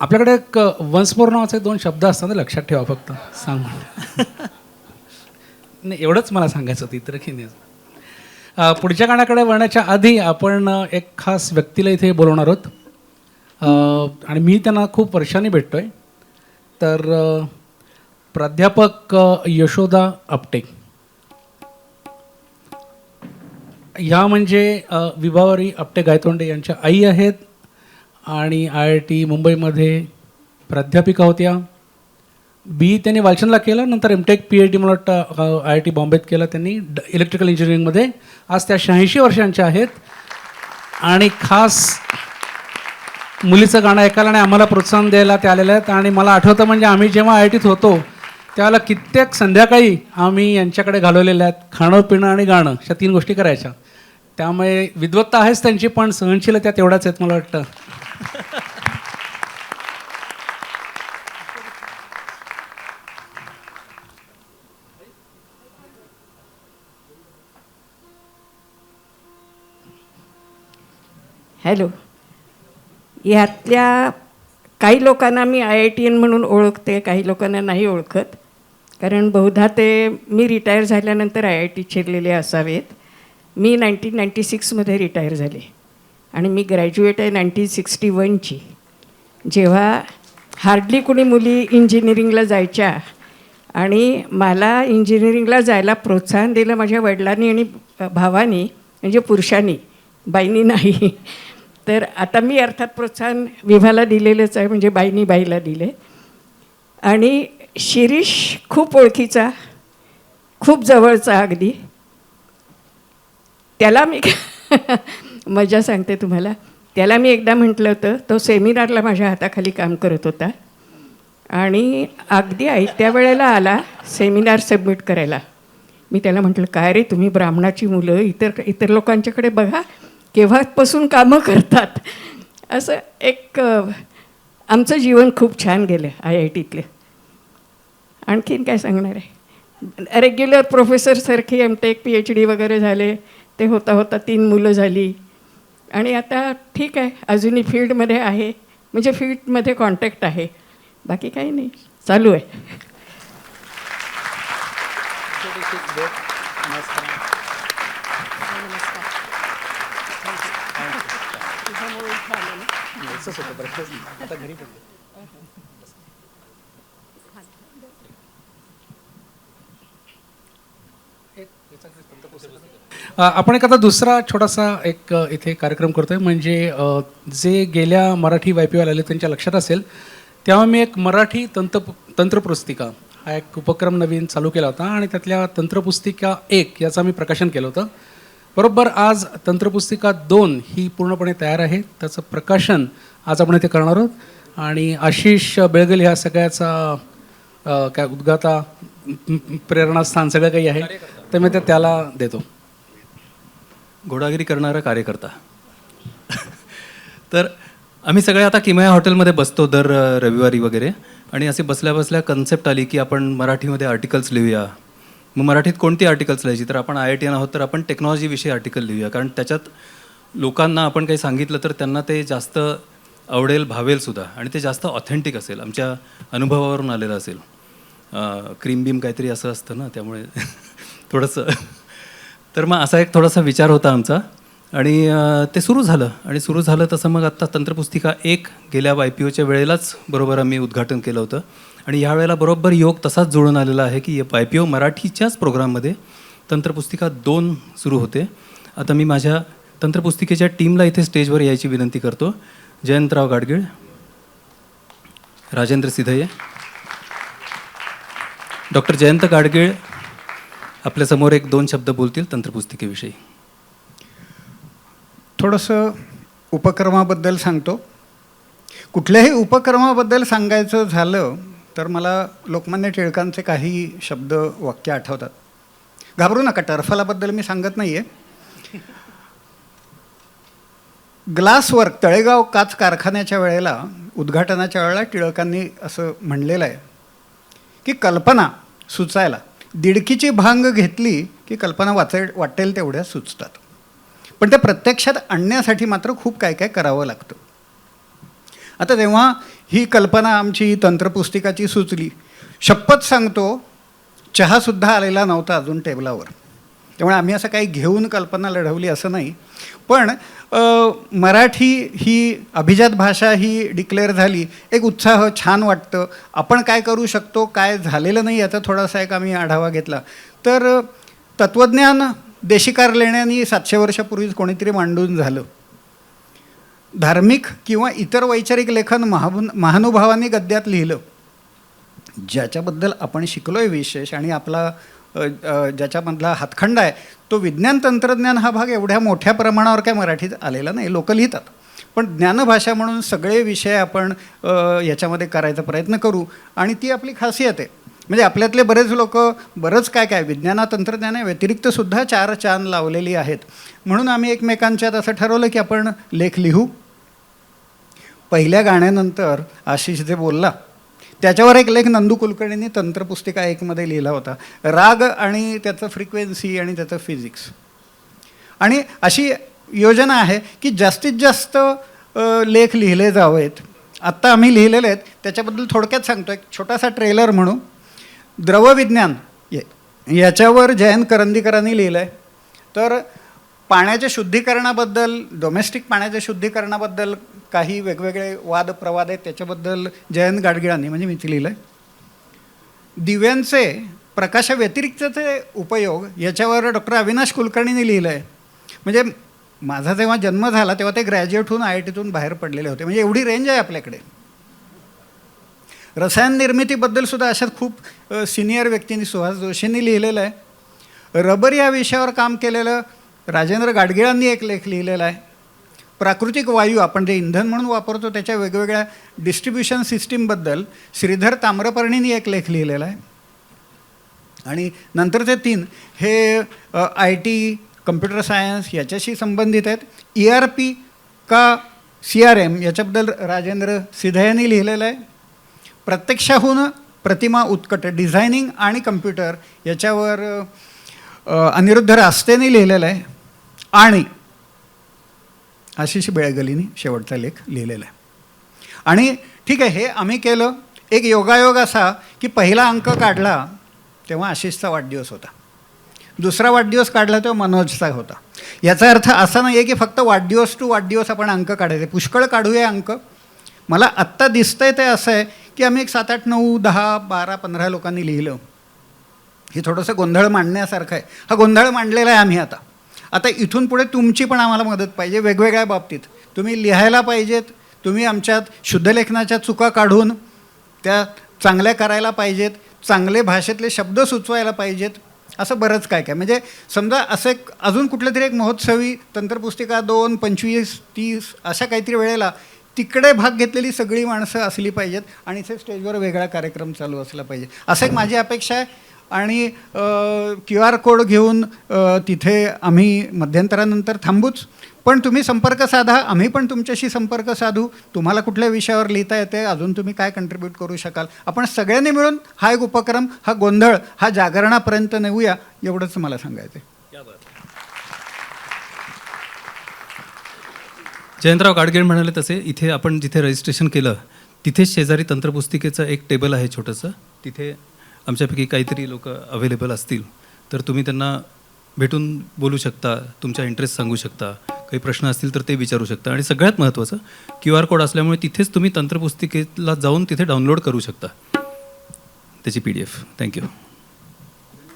आपल्याकडे एक वन्स नावाचे दोन शब्द असतात ना लक्षात ठेवा फक्त. सांग नाही एवढंच मला सांगायचं होतं इतर की नाही पुढच्या गाण्याकडे वळण्याच्या आधी आपण एक खास व्यक्तीला इथे बोलवणार आहोत. आणि मी त्यांना खूप वर्षांनी आहे तर प्राध्यापक यशोदा आपटे. ह्या म्हणजे विभावरी आपटे गायतोंडे यांच्या आई आहेत. आणि आय आय टी मुंबईमध्ये प्राध्यापिका होत्या. बी त्यांनी वालचंदला केलं नंतर एमटेक पी एच डी मला वाटतं आय आय टी बॉम्बेत केलं त्यांनी ड इलेक्ट्रिकल इंजिनिअरिंगमध्ये आज त्या शहाऐंशी वर्षांच्या आहेत. आणि खास मुलीचं गाणं ऐकायला आणि आम्हाला प्रोत्साहन द्यायला ते आलेले आहेत. आणि मला आठवतं म्हणजे आम्ही जेव्हा आय आय टीत होतो त्याला कित्येक संध्याकाळी आम्ही यांच्याकडे घालवलेल्या आहेत खाणं पिणं आणि गाणं अशा तीन गोष्टी करायच्या. त्यामुळे विद्वत्ता आहेच त्यांची पण सहनशीलता तेवढ्याच आहेत मला वाटतं. हॅलो. यातल्या काही लोकांना मी आय आय टी एन म्हणून ओळखते काही लोकांना नाही ओळखत. कारण बहुधा ते मी रिटायर झाल्यानंतर आय आय टी शिरलेले असावेत. मी नाईन्टीन नाईन्टी सिक्समध्ये रिटायर झाले. आणि मी ग्रॅज्युएट आहे नाईन्टीन सिक्स्टी वनची जेव्हा हार्डली कुणी मुली इंजिनिअरिंगला जायच्या आणि मला इंजिनिअरिंगला जायला प्रोत्साहन दिलं माझ्या वडिलांनी आणि भावानी म्हणजे पुरुषांनी बाईंनी नाही. तर आता मी अर्थात प्रोत्साहन विभाला दिलेलंच आहे म्हणजे बाईंनी बाईला दिले. आणि शिरीष खूप ओळखीचा खूप जवळचा अगदी. त्याला मी मजा सांगते तुम्हाला. त्याला मी एकदा म्हटलं होतं तो सेमिनारला माझ्या हाताखाली काम करत होता. आणि अगदी आयत्या वेळेला आला सेमिनार सबमिट करायला. मी त्याला म्हटलं काय रे तुम्ही ब्राह्मणाची मुलं इतर इतर लोकांच्याकडे बघा केव्हापासून कामं करतात? असं एक आमचं जीवन खूप छान गेलं आय आय टीतले. आणखीन काय सांगणार आहे? Regular प्रोफेसरसारखी M Tech P H D वगैरे झाले ते होता होता तीन मुलं झाली. आणि आता ठीक आहे अजूनही फील्डमध्ये आहे. म्हणजे फील्डमध्ये कॉन्टॅक्ट आहे. बाकी काही नाही. चालू आहे. अ, आपण एक आता दुसरा छोटासा एक इथे कार्यक्रम करतोय. म्हणजे जे गेल्या मराठी वाय आले त्यांच्या लक्षात असेल तेव्हा मी एक मराठी तंत्र तंत्रपुस्तिका हा एक उपक्रम नवीन चालू केला होता आणि त्यातल्या तंत्रपुस्तिका एक याचं मी प्रकाशन केलं होतं. बरोबर आज तंत्रपुस्तिका दोन ही पूर्णपणे तयार आहे. त्याचं प्रकाशन आज आपण इथे करणार आहोत. आणि आशिष बेळगल ह्या सगळ्याचा काय उद्गाता प्रेरणास्थान सगळं काही आहे. तर मी ते त्याला देतो. घोडागिरी करणारा कार्यकर्ता. तर आम्ही सगळे आता किमया हॉटेलमध्ये बसतो दर रविवारी वगैरे. आणि असे बसल्या बसल्या कन्सेप्ट आली की आपण मराठीमध्ये आर्टिकल्स लिहूया. मग मराठीत कोणती आर्टिकल्स लिहायची? तर आपण आय आय टी आहोत तर आपण टेक्नॉलॉजीविषयी आर्टिकल लिहूया. कारण त्याच्यात लोकांना आपण काही सांगितलं तर त्यांना ते जास्त आवडेल भावेल सुद्धा. आणि ते जास्त ऑथेंटिक असेल आमच्या अनुभवावरून आलेलं असेल. क्रीम बीम काहीतरी असं असतं ना त्यामुळे. थोडंसं. तर मग असा एक थोडासा विचार होता आमचा. आणि ते सुरू झालं. आणि सुरू झालं तसं मग आत्ता तंत्रपुस्तिका एक गेल्या वाय पी ओच्या वेळेलाच बरोबर आम्ही उद्घाटन केलं होतं. आणि यावेळेला बरोबर योग तसाच जुळून आलेला आहे की वाय पी ओ मराठीच्याच प्रोग्राममध्ये तंत्रपुस्तिका दोन सुरू होते. आता मी माझ्या तंत्रपुस्तिकेच्या टीमला इथे स्टेजवर यायची विनंती करतो. जयंतराव गाडगीळ राजेंद्र सिधये डॉक्टर जयंत गाडगीळ आपल्यासमोर एक दोन शब्द बोलतील तंत्रपुस्तिकेविषयी. थोडंसं उपक्रमाबद्दल सांगतो. कुठल्याही उपक्रमाबद्दल सांगायचं झालं तर मला लोकमान्य टिळकांचे काही शब्द वाक्य आठवतात. घाबरू नका टर्फलाबद्दल मी सांगत नाही आहे ग्लासवर्क तळेगाव काच कारखान्याच्या वेळेला उद्घाटनाच्या वेळेला टिळकांनी असं म्हणलेलं आहे की कल्पना सुचायला. दिडकीची भांग घेतली की कल्पना वाचे वाटेल तेवढ्या सुचतात. पण त्या प्रत्यक्षात आणण्यासाठी मात्र खूप काय काय करावं लागतं. आता तेव्हा ही कल्पना आमची तंत्रपुस्तिकाची सुचली शपथ सांगतो चहासुद्धा आलेला नव्हता अजून टेबलावर. त्यामुळे आम्ही असं काही घेऊन कल्पना लढवली असं नाही. पण मराठी ही अभिजात भाषा ही डिक्लेअर झाली एक उत्साह छान वाटतं. आपण काय करू शकतो काय झालेलं नाही याचा थोडासा एक आम्ही आढावा घेतला. तर तत्त्वज्ञान देशिकार लेण्याने सातशे वर्षापूर्वीच कोणीतरी मांडून झालं. धार्मिक किंवा इतर वैचारिक लेखन महाभून महानुभावांनी गद्यात लिहिलं. ज्याच्याबद्दल आपण शिकलो आहे विशेष आणि आपला ज्याच्यामधला हातखंड आहे तो विज्ञान तंत्रज्ञान हा भाग एवढ्या मोठ्या प्रमाणावर काय मराठीत आलेला नाही लोक लिहितात. पण ज्ञानभाषा म्हणून सगळे विषय आपण याच्यामध्ये करायचा प्रयत्न करू. आणि ती आपली खासियत आहे. म्हणजे आपल्यातले बरेच लोक बरंच काय काय विज्ञाना तंत्रज्ञाना व्यतिरिक्त सुद्धा चार चान लावलेली आहेत. म्हणून आम्ही एकमेकांच्यात असं ठरवलं की आपण लेख लिहू. पहिल्या गाण्यानंतर आशिष जे बोलला त्याच्यावर एक लेख नंदू कुलकर्णींनी तंत्रपुस्तिका एकमध्ये लिहिला होता. राग आणि त्याचं फ्रिक्वेन्सी आणि त्याचं फिजिक्स आणि अशी योजना आहे की जास्तीत जास्त लेख लिहिले जावेत. आत्ता आम्ही लिहिलेले आहेत. त्याच्याबद्दल थोडक्यात सांगतो. एक छोटासा ट्रेलर म्हणू द्रवविज्ञान याच्यावर जयंत करंदीकरांनी लिहिलं आहे तर पाण्याच्या शुद्धीकरणाबद्दल डोमेस्टिक पाण्याच्या शुद्धीकरणाबद्दल काही वेगवेगळे वाद प्रवाद आहेत त्याच्याबद्दल जयंत गाडगिळांनी म्हणजे मी लिहिलं आहे दिव्यांचे प्रकाशाव्यतिरिक्तचे उपयोग याच्यावर डॉक्टर अविनाश कुलकर्णीने लिहिलं आहे म्हणजे माझा जेव्हा जन्म झाला तेव्हा ते ग्रॅज्युएट होऊन आय आय टीतून बाहेर पडलेले होते. म्हणजे एवढी रेंज आहे आपल्याकडे. रसायन निर्मितीबद्दल सुद्धा अशात खूप सिनियर व्यक्तींनी सुहास जोशींनी लिहिलेलं आहे. रबर या विषयावर काम केलेलं राजेंद्र गाडगिळांनी एक लेख लिहिलेला आहे. प्राकृतिक वायू आपण जे इंधन म्हणून वापरतो त्याच्या वेगवेगळ्या डिस्ट्रीब्युशन सिस्टीमबद्दल श्रीधर ताम्रपर्णींनी एक लेख लिहिलेला आहे. आणि नंतरचे तीन हे आय टी कम्प्युटर सायन्स याच्याशी संबंधित आहेत. ई आर पी का सी आर एम याच्याबद्दल राजेंद्र सिधा लिहिलेलं आहे. प्रत्यक्षाहून प्रतिमा उत्कट डिझायनिंग आणि कम्प्युटर याच्यावर अनिरुद्ध रास्तेने लिहिलेलं आहे. आणि आशिष बेळगलीनी शेवटचा लेख लिहिलेला आहे. आणि ठीक आहे हे आम्ही केलं. एक योगायोग असा की पहिला अंक काढला तेव्हा आशिषचा वाढदिवस होता. दुसरा वाढदिवस काढला तेव्हा मनोजचा होता. याचा अर्थ असा नाही आहे की फक्त वाढदिवस टू वाढदिवस आपण अंक काढायचे. पुष्कळ काढूया अंक. मला आत्ता दिसतंय ते असं आहे की आम्ही एक सात आठ नऊ दहा बारा पंधरा लोकांनी लिहिलं. हे थोडंसं गोंधळ मांडण्यासारखं आहे. हा गोंधळ मांडलेला आहे आम्ही आता. आता इथून पुढे तुमची पण आम्हाला मदत पाहिजे वेगवेगळ्या बाबतीत. तुम्ही लिहायला पाहिजेत तुम्ही आमच्यात शुद्धलेखनाच्या चुका काढून त्या चांगल्या करायला पाहिजेत चांगले भाषेतले शब्द सुचवायला पाहिजेत असं बरंच काय काय. म्हणजे समजा असं एक अजून कुठलं तरी एक महोत्सवी तंत्रपुस्तिका दोन पंचवीस तीस अशा काहीतरी वेळेला तिकडे भाग घेतलेली सगळी माणसं असली पाहिजेत आणि इथे स्टेजवर वेगळा कार्यक्रम चालू असला पाहिजे. असं एक माझी अपेक्षा आहे. आणि क्यू आर कोड घेऊन तिथे आम्ही मध्यंतरानंतर थांबूच. पण तुम्ही संपर्क साधा आम्ही पण तुमच्याशी संपर्क साधू. तुम्हाला कुठल्या विषयावर लिहिता येते अजून तुम्ही काय कंट्रीब्यूट करू शकाल? आपण सगळ्यांनी मिळून हा एक उपक्रम हा गोंधळ हा जागरणापर्यंत नेऊया एवढंच मला सांगायचं आहे जयंतराव गाडगीळ म्हणाले तसे इथे आपण जिथे रजिस्ट्रेशन केलं तिथेच शेजारी तंत्रपुस्तिकेचं एक टेबल आहे छोटंसं. तिथे आमच्यापैकी काहीतरी लोक अवेलेबल असतील तर तुम्ही त्यांना भेटून बोलू शकता तुमचा इंटरेस्ट सांगू शकता. काही प्रश्न असतील तर ते विचारू शकता. आणि सगळ्यात महत्त्वाचं क्यू आर कोड असल्यामुळे तिथेच तुम्ही तंत्रपुस्तिकेला जाऊन तिथे डाउनलोड करू शकता. त्याची पी डी एफ. थँक्यू